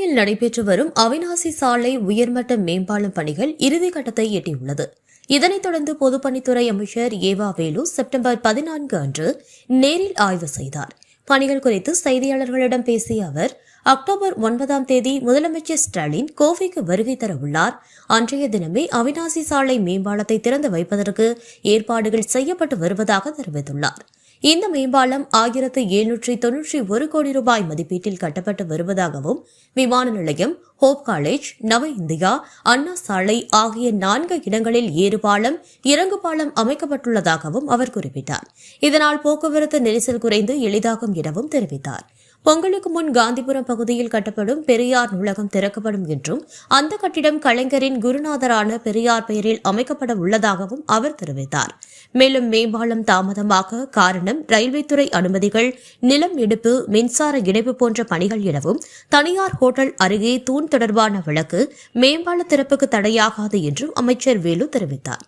சென்னையில் நடைபெற்று வரும் அவினாசி சாலை உயர்மட்ட மேம்பாலம் பணிகள் இறுதிக்கட்டத்தை எட்டியுள்ளது. இதனைத் தொடர்ந்து பொதுப்பணித்துறை அமைச்சர் ஏவா வேலு செப்டம்பர் பதினான்கு அன்று நேரில் ஆய்வு செய்தார். பணிகள் குறித்து செய்தியாளர்களிடம் பேசிய அவர் அக்டோபர் ஒன்பதாம் தேதி முதலமைச்சர் ஸ்டாலின் கோவைக்கு வருகை தர உள்ளார். அன்றைய தினமே அவினாசி சாலை மேம்பாலத்தை திறந்து வைப்பதற்கு ஏற்பாடுகள் செய்யப்பட்டு வருவதாக தெரிவித்துள்ளாா் இந்த மேம்பாலம் ஆயிரத்து எழுநூற்றி தொன்னூற்றி ஒரு கோடி ரூபாய் மதிப்பீட்டில் கட்டப்பட்டு வருவதாகவும் விமான நிலையம் hope college Nava India Anna சாலை ஆகிய நான்கு இடங்களில் ஏறுபாலம் இறங்கு பாலம் அமைக்கப்பட்டுள்ளதாகவும் அவர் குறிப்பிட்டார். இதனால் போக்குவரத்து நெரிசல் குறைந்து எளிதாகும் எனவும் தெரிவித்தார். பொங்கலுக்கு முன் காந்திபுரம் பகுதியில் கட்டப்படும் பெரியார் நூலகம் திறக்கப்படும் என்றும் அந்த கட்டிடம் கலைஞரின் குருநாதரான பெரியார் பெயரில் அமைக்கப்பட உள்ளதாகவும் அவர் தெரிவித்தார். மேலும் மேம்பாலம் தாமதமாக காரணம் ரயில்வே துறை அனுமதிகள் நிலம் எடுப்பு மின்சார இணைப்பு போன்ற பணிகள் எனவும் தனியார் ஹோட்டல் அருகே தூண் தொடர்பான வழக்கு மேம்பால திறப்புக்கு தடையாகாது என்றும் அமைச்சர் வேலு தெரிவித்தார்.